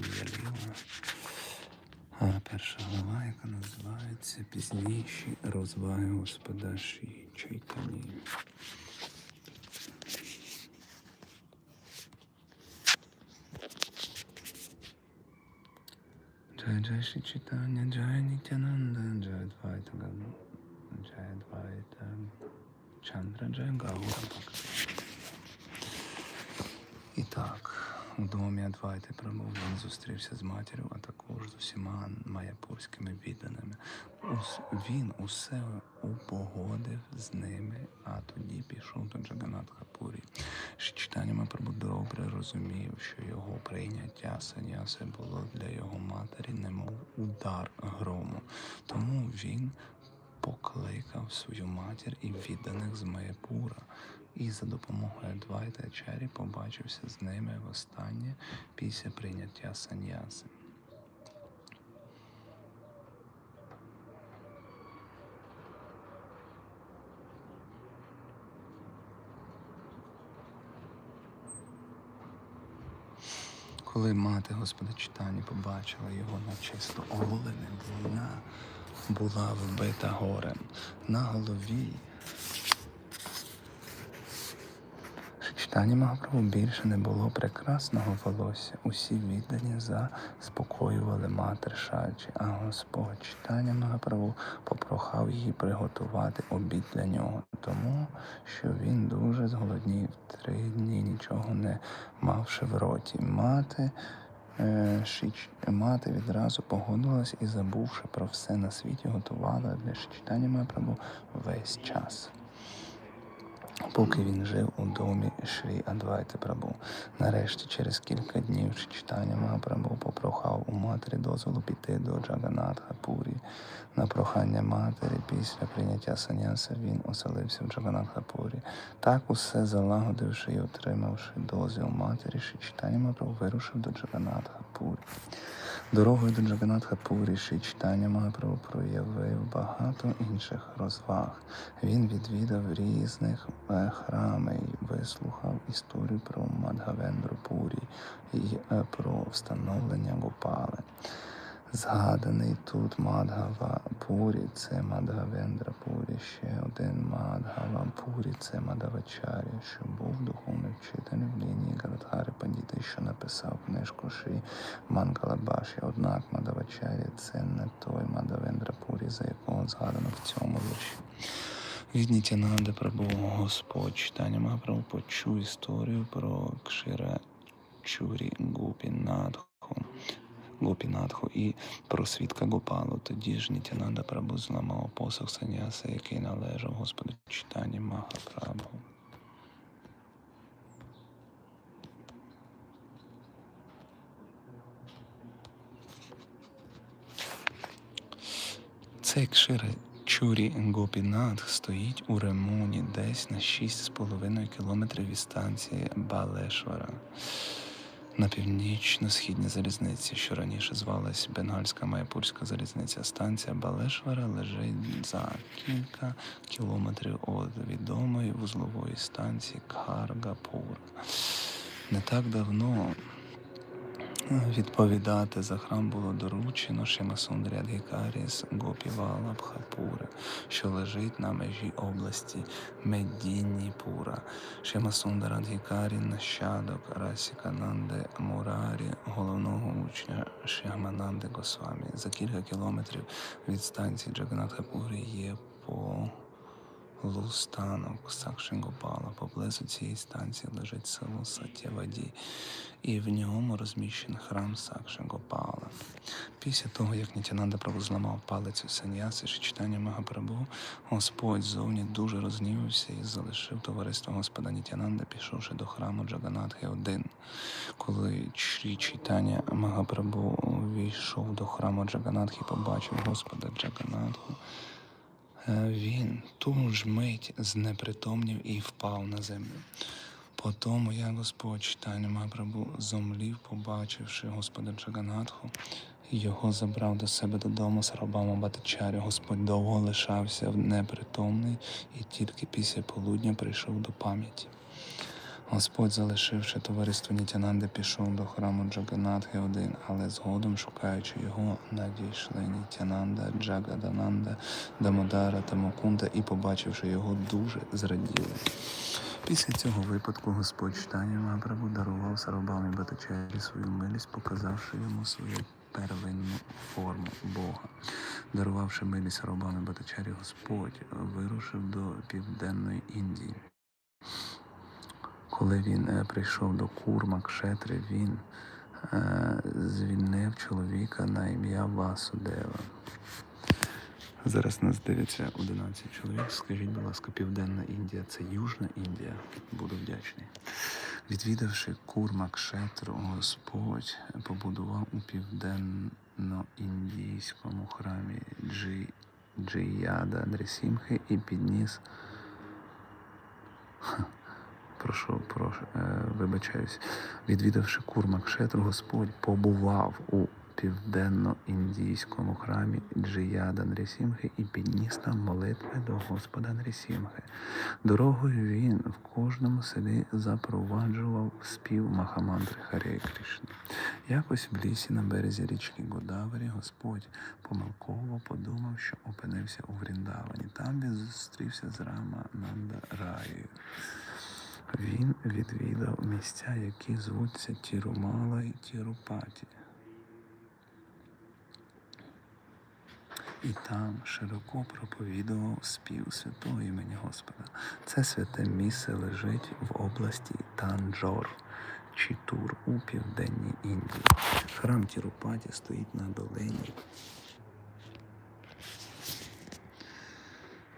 Євангелія. А перша глава, яка називається Пізніші розваги Господа Ші Чайтані. Джай Джай Ші Чайтаня, Джай Нітянанда, Джай Двайта Гам, Джай Двайта Чандра, Джай Гаура Бхакти. І так, у домі Адвайти Прабу він зустрівся з матір'ю, а також з усіма маяпурськими відданими. Він усе упогодив з ними, а тоді пішов до Джаганатхапурі. Читання Мапрабу добре розумів, що його прийняття саняси було для його матері, немов удар грому. Тому він покликав свою матір і відданих з Маєпура, і за допомогою Адвайта Чарі побачився з ними востаннє після прийняття саньяси. Коли мати Господа читання побачила його на чисто оголеним, вона була вбита горем. На голові Читання Магаправу більше не було прекрасного волосся. Усі віддані заспокоювали матір Шаджі, а Господь читання Магаправу попрохав її приготувати обід для нього, тому що він дуже зголоднів три дні, нічого не мавши в роті. Мати Е. Мати відразу погодилась і, забувши про все на світі, готувала для читання Мапрабу весь час. Поки він жив у домі Шрі Адвайти Прабу. Нарешті, через кілька днів читання Мапрабу попрохав у матері дозволу піти до Джаганатха Пурі. На прохання матері після прийняття саняса він оселився в Джаганатха Пурі. Так усе залагодивши і отримавши дозвіл матері, читання Мапрабу вирушив до Джаганатха Пурі. Дорогою до Джаганатха Пурі читання Мапрабу проявив багато інших розваг. Він відвідав різних храми вислухав історію про Мадгавендрупурі і е, про встановлення Гопали. Згаданий тут Мадгава Пурі це Мадгавендра Пурі, ще один Мадгава Пурі це Мадавачарі, що був духовним вчителем в лінії Гададхари Пандіти, що написав книжку Шрі Мангалабаші. Однак Мадавачарі це не той Мадавендра Пурі, за якого згадано в цьому вірші. Від Нітянанди Прабу Господь читання Махапрабу почув історію про Кшира Чурі Гупінадху. Гопінатху і про свідка Гопалу. Тоді ж Нітянанда Прабу зламав посох саняса, який належав Господу читанні Махапрабу. Цей кшира Чурі Гопінатх стоїть у Ремуні десь на 6,5 кілометрів від станції Балешвара на північно-східній залізниці, що раніше звалась Бенгальська Майпурська залізниця. Станція Балешвара лежить за кілька кілометрів від відомої вузлової станції Каргапур. Не так давно відповідати за храм було доручено Шимасундрі Адгікарі з Гопівала Бхапури, що лежить на межі області Медінніпура. Шимасундара Адгікарі нащадок Расікананди Мурарі, головного учня Шямананди Госвамі. За кілька кілометрів від станції Джаганатхапурі є по Лустанок Сакшингопала. Поблизу цієї станції лежить село Сатєваді, і в ньому розміщений храм Сакшингопала. Після того, як Нітянанда Прабу зламав палицю саньяси, читання Магапрабу, Господь зовні дуже рознівився і залишив товариство Господа Нітянанда, пішовши до храму Джаганатхи один. Коли читання Магапрабу війшов до храму Джаганатхи, побачив Господа Джаганатху. Е, Він ту ж мить знепритомнів і впав на землю. По тому я Господь читання Мапрабу зомлів, побачивши Господа Джаганатху, його забрав до себе додому з рабами Батичарі. Господь довго лишався непритомний і тільки після полудня прийшов до пам'яті. Господь, залишивши товариство Нітянанди, пішов до храму Джаганатхи один, але згодом, шукаючи його, надійшли Нітянанда, Джагадананда, Дамодара та Мукунда і, побачивши його, дуже зраділи. Після цього випадку Господь читання Магапрабу дарував Сарабамі Батачарі свою милість, показавши йому свою первинну форму Бога. Дарувавши милість Сарабамі Батачарі, Господь вирушив до південної Індії. Коли він е, прийшов до Курма Кшетри, він е, звільнив чоловіка на ім'я Васудева. Зараз нас дивиться 11 чоловік. Скажіть, будь ласка, Південна Індія це Южна Індія? Буду вдячний. Відвідавши Курма Кшетру, Господь побудував у південно-індійському храмі Джи, Джияда Нрисімхи і підніс прошу, прошу, е, вибачаюсь, відвідавши Курма Кшетру, Господь побував у південно-індійському храмі Джияда Нрісімхи і підніс там молитви до Господа Нрісімхи. Дорогою він в кожному селі запроваджував спів Махамантри Харі Кришни. Якось в лісі на березі річки Годаварі Господь помилково подумав, що опинився у Вріндавані. Там він зустрівся з Рама Нанда Раєю. Він відвідав місця, які звуться Тірумала і Тірупаті. І там широко проповідував спів святого імені Господа. Це святе місце лежить в області Танджор, Чітур у південній Індії. Храм Тірупаті стоїть на долині.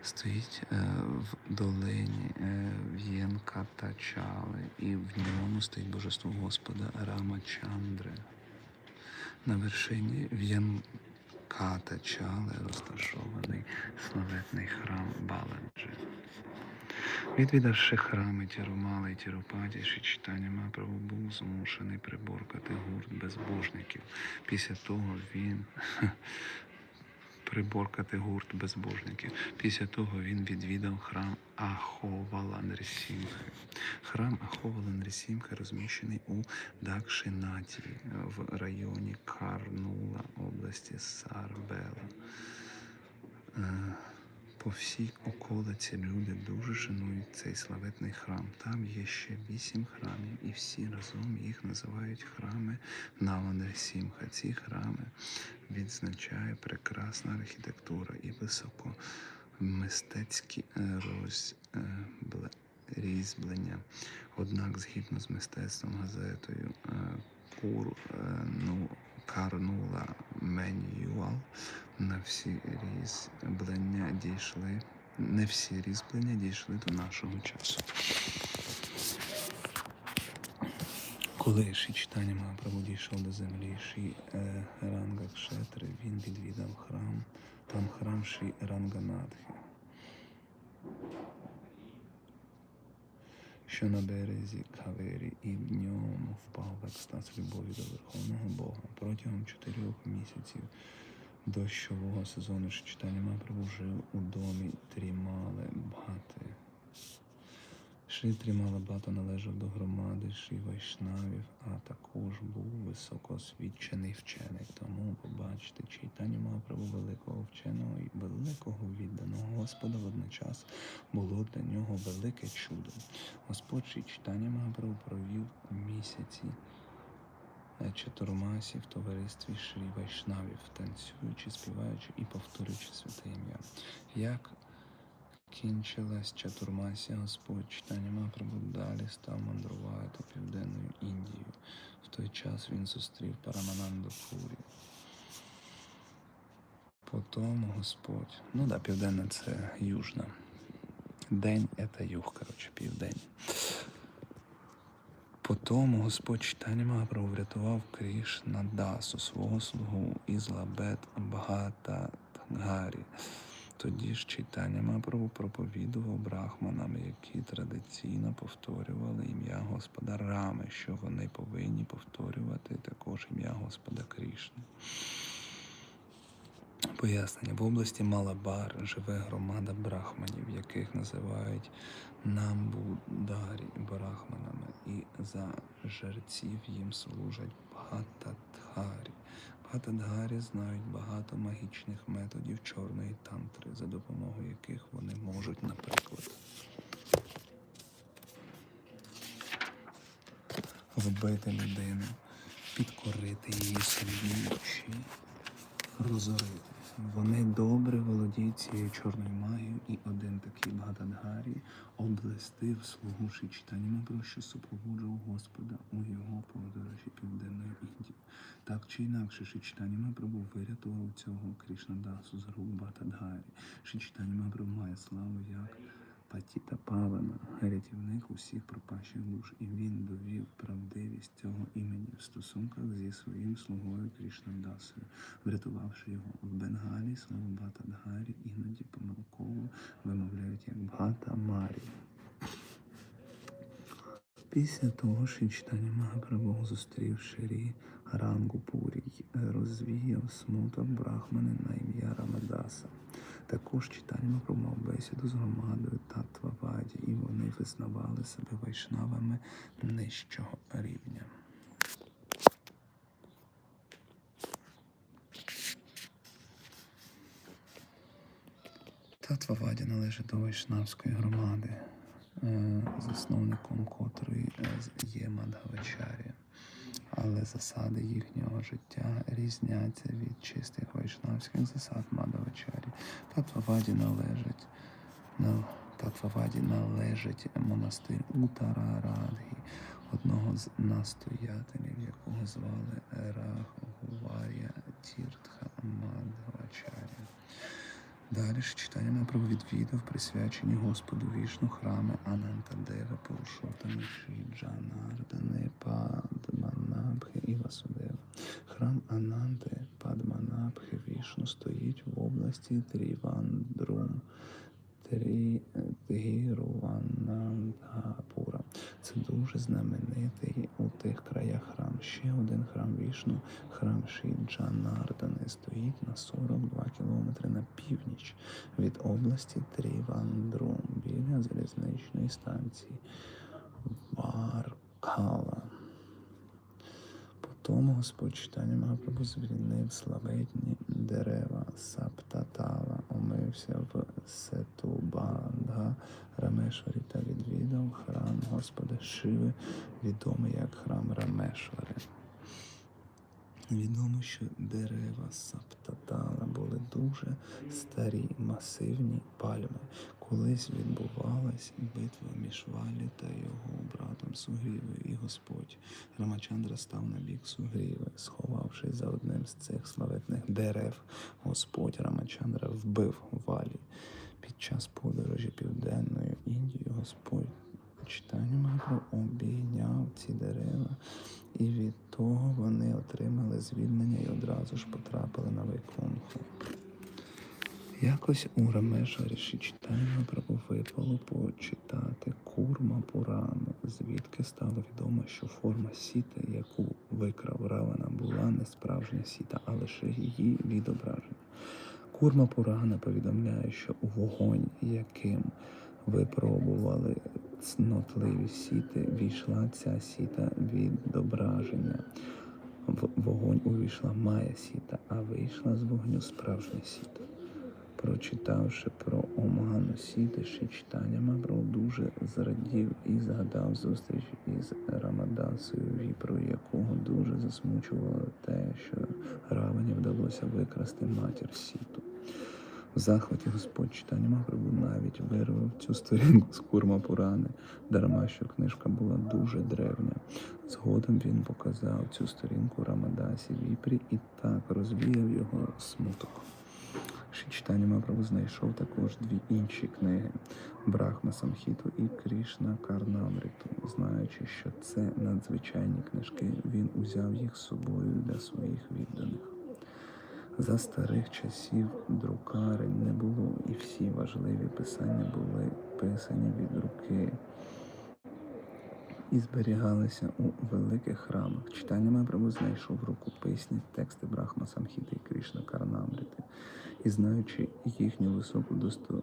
Стоїть е, в долині е, В'єнкатачали, і в ньому стоїть божество Господа Рамачандри. На вершині В'єнкатачали розташований славетний храм Баладжі. Відвідавши храми Тірумали і Тірупаті, читання Мапрабу був змушений приборкати гурт безбожників. Після того він приборкати гурт безбожників. Після того він відвідав храм Аховаланрісімхи. Храм Аховаланрісімхи розміщений у Дакшинаті в районі Карнула області Сарбела. По всій околиці люди дуже шанують цей славетний храм. Там є ще вісім храмів, і всі разом їх називають храми Наванресімха. Ці храми відзначає прекрасна архітектура і високомистецькі е, роз, е. Однак, згідно з мистецтвом газетою е, Кур ну, Карнула Менюал, на всі різьблення дійшли. Не всі різьблення дійшли до нашого часу. Коли Ші читання Махапрабу дійшов до землі Ші е, Ранга Кшетри, він відвідав храм, там храм Ші Ранганатхи, що на березі Кавері, і в ньому впав в екстаз любові до Верховного Бога. Протягом чотирьох місяців дощового сезону читання Махапрабу жив у домі Бхати. Шрі Трімала Бата належав до громади Шрі Вайшнавів, а також був високоосвічений вчений. Тому побачити читання Магапрабу великого вченого і великого відданого Господа водночас було для нього велике чудо. Господь Шрі читання Магапрабу провів місяці е, чотирмасі в товаристві Шрі Вайшнавів, танцюючи, співаючи і повторюючи святе ім'я. Як Кінчилась чатурмасія, Господь читання Махапрабху далі став мандрувати південною Індією. В той час він зустрів Парамананду Пурі. Потім Господь. Ну да, південна це южна. День це юг, коротше, південь. Потім Господь читання Махапрабху врятував Кришна Дасу, свого слугу із Лабет Бхата Гарі. Тоді ж читання Мапрабу проповідував брахманам, які традиційно повторювали ім'я Господа Рами, що вони повинні повторювати також ім'я Господа Крішни. Пояснення. В області Малабар живе громада брахманів, яких називають Намбударі брахманами, і за жерців їм служать Бхатадхарі. Бхатадхарі знають багато магічних методів чорної тантри, за допомогою яких вони можуть, наприклад, вбити людину, підкорити її собі розорити. Вони добре володіють цією чорною магією, і один такий Бхатадгарі облестив слугу про що супроводжував Господа у його подорожі південної Індії. Так чи інакше, Шичтанімабру був вирятував цього Крішнадасу з рук Бхатадгарі. Шичтанімабру має славу як Патіта Павана, рятівник усіх пропащих душ, і він довів правдивість цього імені в стосунках зі своїм слугою Кришнадасою, врятувавши його в Бенгалі, слово Бхатадгарі іноді помилково вимовляють як Бхата Марі. Після того ж читання Магапрабху зустрів Ширі Рангу Пурі й розвіяв смуток брахмани на ім'я Рамадаса. Також Магапрабху мав бесіду з громадою Татваваді, і вони визнавали себе вайшнавами нижчого рівня. Татваваді належить до вайшнавської громади, е, засновником котрої е, є Мадгавачарі. Але засади їхнього життя різняться від чистих вайшнавських засад Мадгавачарі. Татваваді належить на Татваваді належить монастир Утарарадгі, одного з настоятелів, якого звали Рахуварія Тіртха Мадгавачарі. Далі ж читання Мапрабху відвідав присвячені Господу вішну храми Анантадева, Пурушотами, Шіджанардани, Падманабхи і Васудева. Храм Ананти Падманабхи Вішну стоїть в області Трівандрум. Трі Тгіруванандгапура. Це дуже знаменитий у тих краях храм. Ще один храм Вішну, храм Шіджанардани, стоїть на 42 кілометри на північ від області Трівандрум біля залізничної станції Варкала. Потому Господь читання Магапрабху звільнив славетні дерева Саптатала, омився в Сетубандга Рамешварі та відвідав храм Господа Шиви, відомий як храм Рамешвари. Відомо, що дерева Саптатала були дуже старі, масивні пальми. Колись відбувалась битва між Валі та його братом Сугрівою, і Господь Рамачандра став на бік Сугріви, сховавшись за одним з цих славетних дерев. Господь Рамачандра вбив Валі. Під час подорожі південною Індією Господь читання Магапру обійняв ці дерева, і від того вони отримали звільнення і одразу ж потрапили на Вайкунху. Якось у Рамешварі читання Прабу випало почитати Курма Пурану, звідки стало відомо, що форма сіти, яку викрав Равана, була не справжня сіта, а лише її відображення. Курма Пурана повідомляє, що у вогонь, яким випробували цнотливі сіти, війшла ця сіта відображення. В вогонь увійшла Майя сіта, а вийшла з вогню справжня сіта. Прочитавши про Оману Сіти, ще читання Мабро дуже зрадів і згадав зустріч із Рамадасою Віпрою, якого дуже засмучувало те, що Равані вдалося викрасти матір Сіту. В захваті Господь читання Махапрабху навіть вирвав цю сторінку з курма Пурани, дарма що книжка була дуже древня. Згодом він показав цю сторінку Рамадасі Віпрі і так розвіяв його смуток. Ще читання Махапрабху знайшов також дві інші книги Брахма Самхіту і Крішна Карнамриту. Знаючи, що це надзвичайні книжки, він узяв їх з собою для своїх відданих. За старих часів друкарень не було, і всі важливі писання були писані від руки і зберігалися у великих храмах. Читання Мапрабу знайшов рукописні тексти Брахма Самхіти і Кришна Карнамрити. І знаючи їхню високу досто...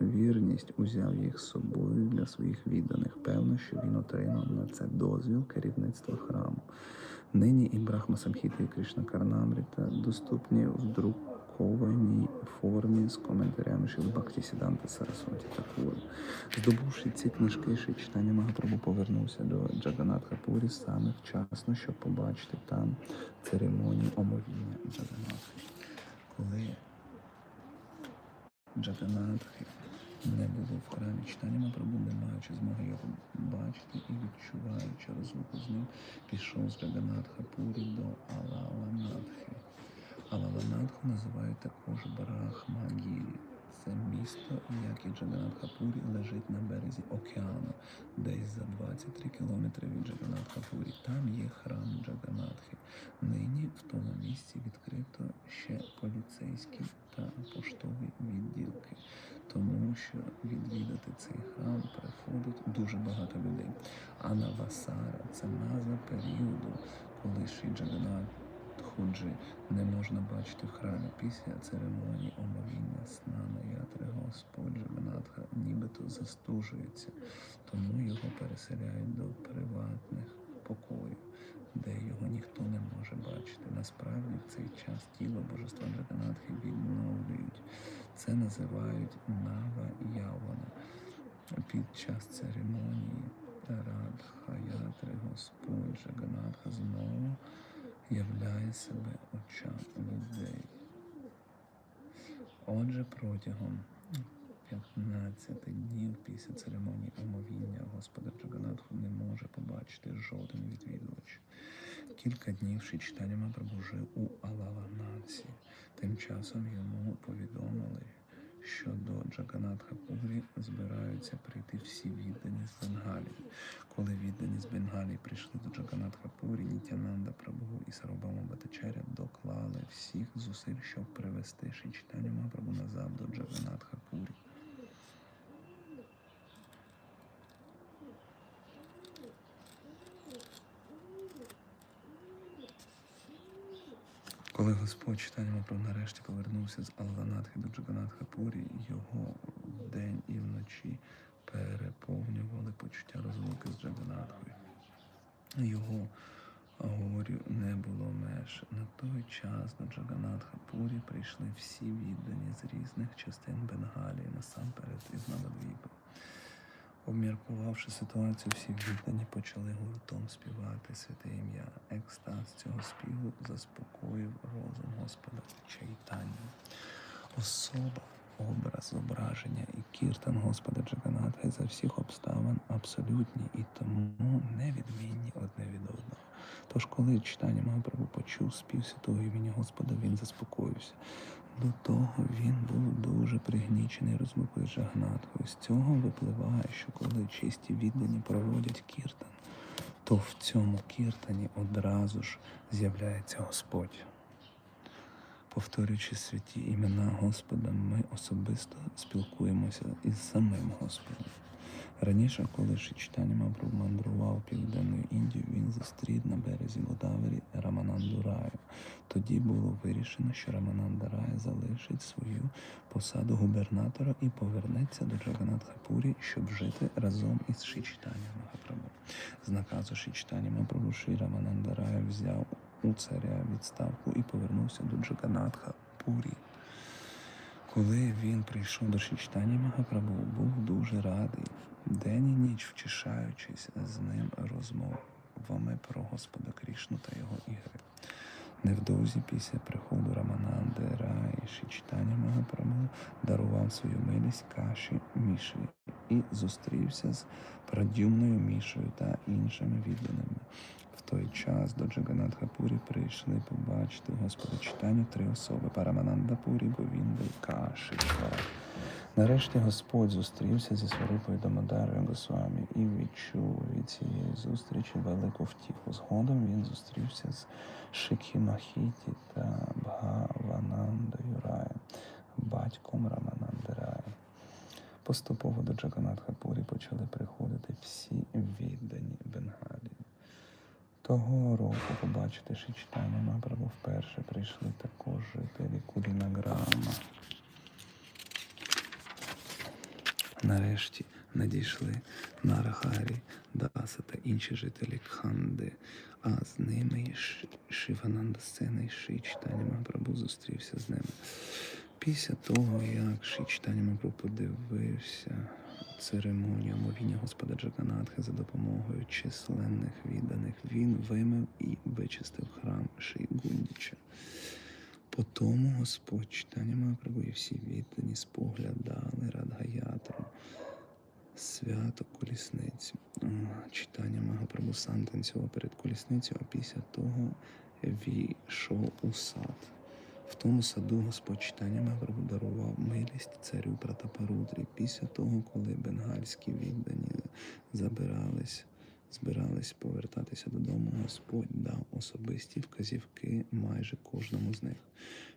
вірність узяв їх з собою для своїх відданих. Певно, що він отримав на це дозвіл керівництва храму. Нині і Брахма Самхіта і Кришна Карнамріта доступні в друкованій формі з коментарями Шіл Бхакті Сіданта Сарасваті Такур. Здобувши ці книжки, ще читання Магапрабу повернувся до Джаганатха Пурі саме вчасно, щоб побачити там церемонію омовіння Джаганатхи. Коли Джаганатхи не було в храмі читання Магапрабу, не маючи змоги його бачити і відчуваючи розлуку з ним, пішов з Джаганатха Пурі до Алаланатхи. Алаланатху називають також Брахмагірі. Це місто, як і Джаганатхапурі, лежить на березі океану, десь за 23 кілометри від Джаганатхапурі. Там є храм Джаганатхи. Нині в тому місці відкрито ще поліцейські та поштові відділки, тому що відвідати цей храм приходить дуже багато людей. А Навасара це назва періоду, коли Ші Джаганат Худжі не можна бачити в храмі після церемонії омовіння сна на ятри Господь Джаганатха нібито застужується, тому його переселяють до приватних покоїв, де його ніхто не може бачити. Насправді в цей час тіло божества Джаганатхи відновлюють. Це називають Нава Явана. Під час церемонії Радха Ятри Господь Джаганатха являє себе очам людей. Отже, протягом 15 днів після церемонії омовіння Господа Джаганатху не може побачити жоден відвідувач. Кілька днів ще читання Мапрабу жив у Алаланансі. Тим часом йому повідомили, що до Джаганатха Пурі збираються прийти всі віддані з Бенгалії. Коли віддані з Бенгалії прийшли до Джаганатха Пурі, Нітянанда Прабhu і Сарабама Батачаря доклали всіх зусиль, щоб привести Шичтані Мапрабу назад до Джаганатха Пурі. Коли Господь читання Мапрабу нарешті повернувся з Алланатхи до Джаганатха Пурі, його вдень і вночі переповнювали почуття розлуки з Джаганатхою. Його горю не було меж. На той час до Джаганатха Пурі прийшли всі віддані з різних частин Бенгалії, насамперед із Навадвіпи. Обміркувавши ситуацію, всі віддані почали гуртом співати святе ім'я. Екстаз цього співу заспокоїв розум Господа Чайтання. Особа, образ, зображення і кіртан Господа Джаганатхи за всіх обставин абсолютні і тому невідмінні одне від одного. Тож, коли читання Магапрабу почув спів святого імені Господа, він заспокоївся. До того він був дуже пригнічений з Джагнаткою. З цього випливає, що коли чисті віддані проводять кіртан, то в цьому кіртані одразу ж з'являється Господь. Повторюючи святі імена Господа, ми особисто спілкуємося із самим Господом. Раніше, коли читання Мабру мандрував південною Індією, він зустрів на березі Годавері Рамананду Раю. Тоді було вирішено, що Рамананда Рая залишить свою посаду губернатора і повернеться до Джаганатхапурі, щоб жити разом із Шичтанням Махапрабу. З наказу Шичтання Махапрабу Шрі Рамананда Рая взяв у царя відставку і повернувся до Джаганатха Пурі. Коли він прийшов до Шичтані Магапрабу, був дуже радий, день і ніч втішаючись з ним розмовами про Господа Крішну та його ігри. Невдовзі після приходу Рамананди Раї Шичтані Магапрабу дарував свою милість каші Міші і зустрівся з Прадюмною Мішою та іншими відданими. В той час до Джаганатхапурі прийшли побачити Господа читання три особи Параманандапурі, Говінда і Кашичва. Нарешті Господь зустрівся зі Сварупою Дамодарою Госвамі і відчув від цієї зустрічі велику втіху. Згодом він зустрівся з Шикхімахіті та Бхаванандою Раєм, батьком Рамананди Раї. Поступово до Джаганатхапурі почали приходити всі віддані Бенгалії. Того року побачити Шичтані Мапрабу вперше прийшли також жителі Кулінаграма. Нарешті надійшли Нарахарі, Даса та інші жителі Кханди, а з ними Шивананда Сена і Ши Читання зустрівся з ними. Після того, як Ши Читання подивився церемонію мовіння Господа Джаганатхи за допомогою численних відданих, він вимив і вичистив храм Ши Гундіча. По тому Господь читання Махапрабху і всі віддані споглядали Радгаятру, свято колісниці. Читання Магапрабху сам танцював перед колісницею, а після того війшов у сад. В тому саду Господь читання Магапрабху дарував милість царю Пратапарудрі. Після того, коли бенгальські віддані забирались, збирались повертатися додому, Господь дав особисті вказівки майже кожному з них.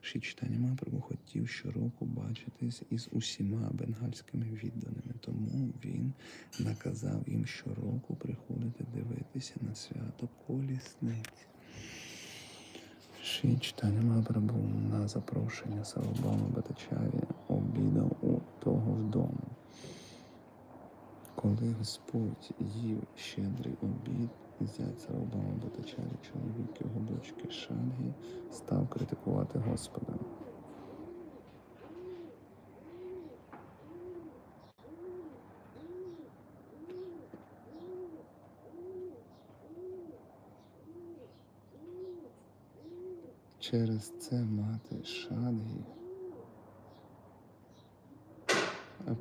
Ші читання Магапрабху хотів щороку бачитись із усіма бенгальськими відданими, тому він наказав їм щороку приходити дивитися на свято колісниці. Ші читання Магапрабху на запрошення Сарубама Батачарі обідав у того вдома. Коли Господь їв щедрий обід, зять Сарубама Батачарі, чоловік його дочки Шангі, став критикувати Господа. Через це мати Шадгі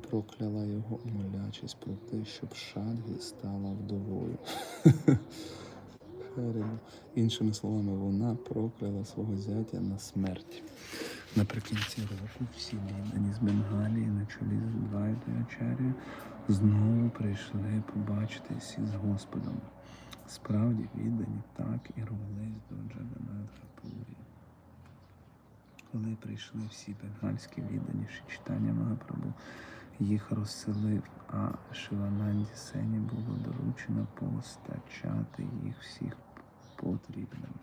прокляла його, молячись про те, щоб Шадгі стала вдовою. Іншими словами, вона прокляла свого зятя на смерть. Наприкінці року всі віддані з Бенгалії на чолі з Двайтою Ачар'єю знову прийшли побачитись із Господом. Справді віддані так і рвались до Джаганатха Пурі. Коли прийшли всі бенгальські віддані читання Магапрабху, їх розселив, а Шивананді Сені було доручено постачати їх всіх потрібним.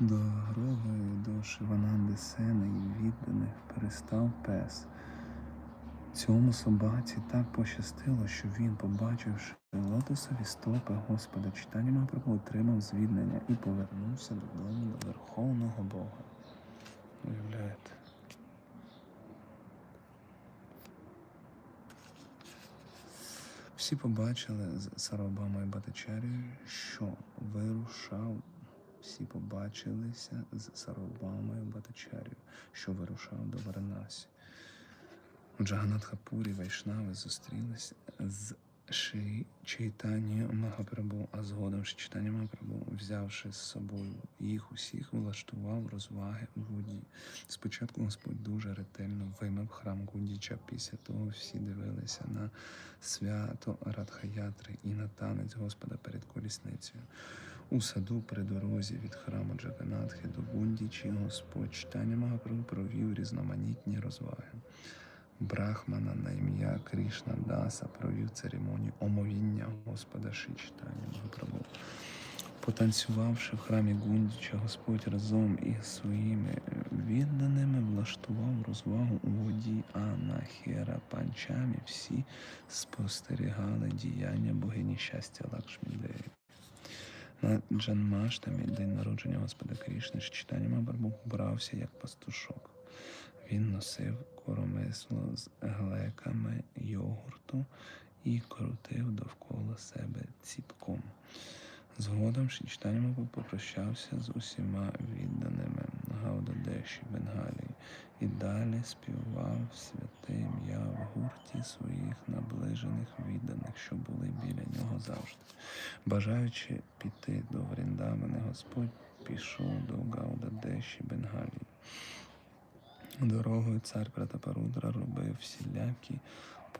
Дорогою до Шивананди Сени і відданих перестав пес. Цьому собаці так пощастило, що він, побачивши лотосові стопи Господа читання Магапрабху, отримав звільнення і повернувся додому до Верховного Бога. Уявляєте? Всі побачили з Сарабамою Батачарією, що вирушав. Всі побачилися з Сарабамою Батачарією, що вирушав до Варанасі. Джаганатхапурі Вайшнави зустрілися з Ши Чайтані Магапрабу, а згодом Ши Чайтані Магапрабу, взявши з собою їх усіх, влаштував розваги у воді. Спочатку Господь дуже ретельно вимив храм Гудіча, після того всі дивилися на свято Радхаятри і на танець Господа перед колісницею. У саду при дорозі від храму Джаганатхи до Гундічі Господь читання Магапрабу провів різноманітні розваги. Брахмана на ім'я Кришна Даса провів церемонію омовіння Господа Шичтання Магапрабху. Потанцювавши в храмі Гундіча, Господь разом із своїми відданими влаштував розвагу у воді, а Панчамі всі спостерігали діяння богині щастя Лакшмідеї. На Джанмаштамі, день народження Господа Крішни, читання Мабарбук брався як пастушок. Він носив коромисло з глеками йогурту і крутив довкола себе ціпком. Згодом Шічтаньма попрощався з усіма відданими Гаудадеші Бенгалії і далі співав святе ім'я в гурті своїх наближених відданих, що були біля нього завжди. Бажаючи піти до Вріндамени, Господь пішов до Гаудадеші Бенгалії. Дорогою цар Пратапарудра робив всілякі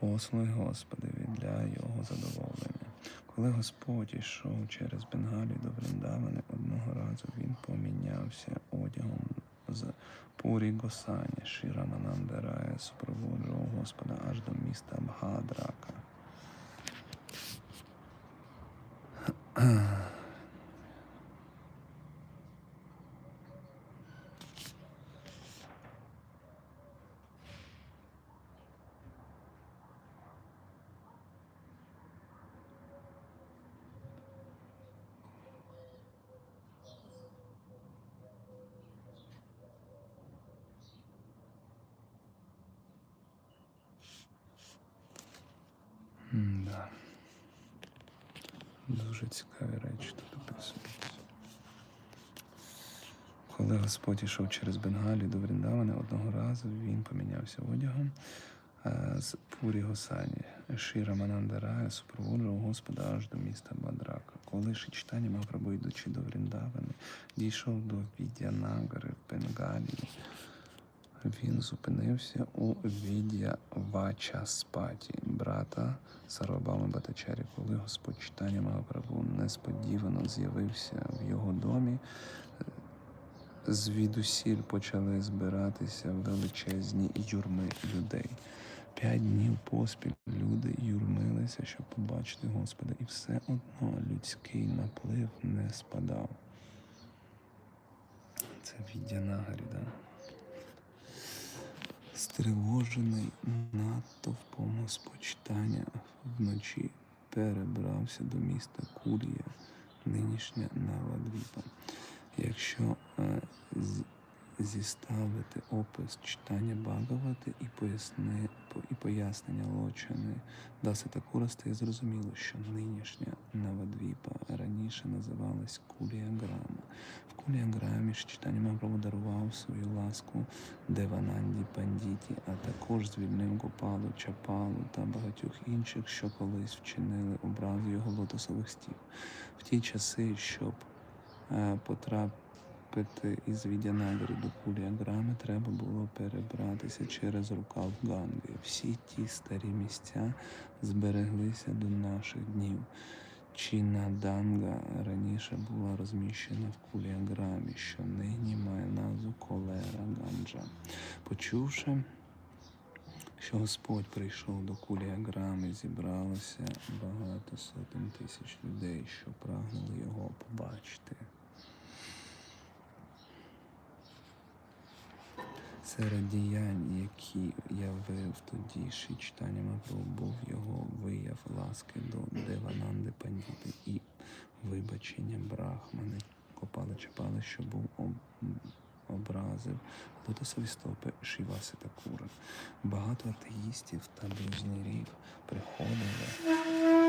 послуги Господові для його задоволення. Коли Господь йшов через Бенгалію до Вріндавани, одного разу він помінявся одягом з Пурі Госані, Шіраманандарая супроводжував Господа аж до міста Бхадрака. Да. Дуже цікаві речі тут описуються. Коли Господь йшов через Бенгалію до Вріндавана, одного разу він помінявся одягом е, з Пурі Госані. Шіра Манандарая супроводжував Господа аж до міста Бадрака. Коли ж читання Махапрабху, йдучи до Вріндавани, дійшов до Відянагари в Бенгалії, він зупинився у Відя Вачаспаті, брата Сарвабами Батачарі. Коли Господь читання Махапрабху несподівано з'явився в його домі, звідусіль почали збиратися величезні юрми людей. П'ять днів поспіль люди юрмилися, щоб побачити Господа, і все одно людський наплив не спадав. Це Відянагарі, да? Стривожений натовпом спочитання вночі перебрався до міста Курія, нинішня Навадвіпа. Якщо е, зіставити опис читання Багавати і, поясни, по- і пояснення Лочани Даси Такура стає зрозуміло, що нинішня Навадвіпа раніше називалась Куліаграма. В Куліаграмі ж читання Махапрабху дарував свою ласку Девананді Пандіті, а також звільнив Гопалу, Чапалу та багатьох інших, що колись вчинили образу його лотосових стів. В ті часи, щоб е, потрапити із Відянагарі до Куліаграми, треба було перебратися через рукав Ганги. Всі ті старі місця збереглися до наших днів. Чінаданга раніше була розміщена в Куліаграмі, що нині має назву Колера Ганджа. Почувши, що Господь прийшов до Куліаграми, зібралося багато сотень тисяч людей, що прагнули його побачити. Серед діянь, які явив тоді. Ще читання був його вияв ласки до Девананди Пандіти і вибачення Брахмани. Копали Чапали, що був образив. Лотосові стопи Шіваси Такура. Багато атеїстів та блюзнірів приходили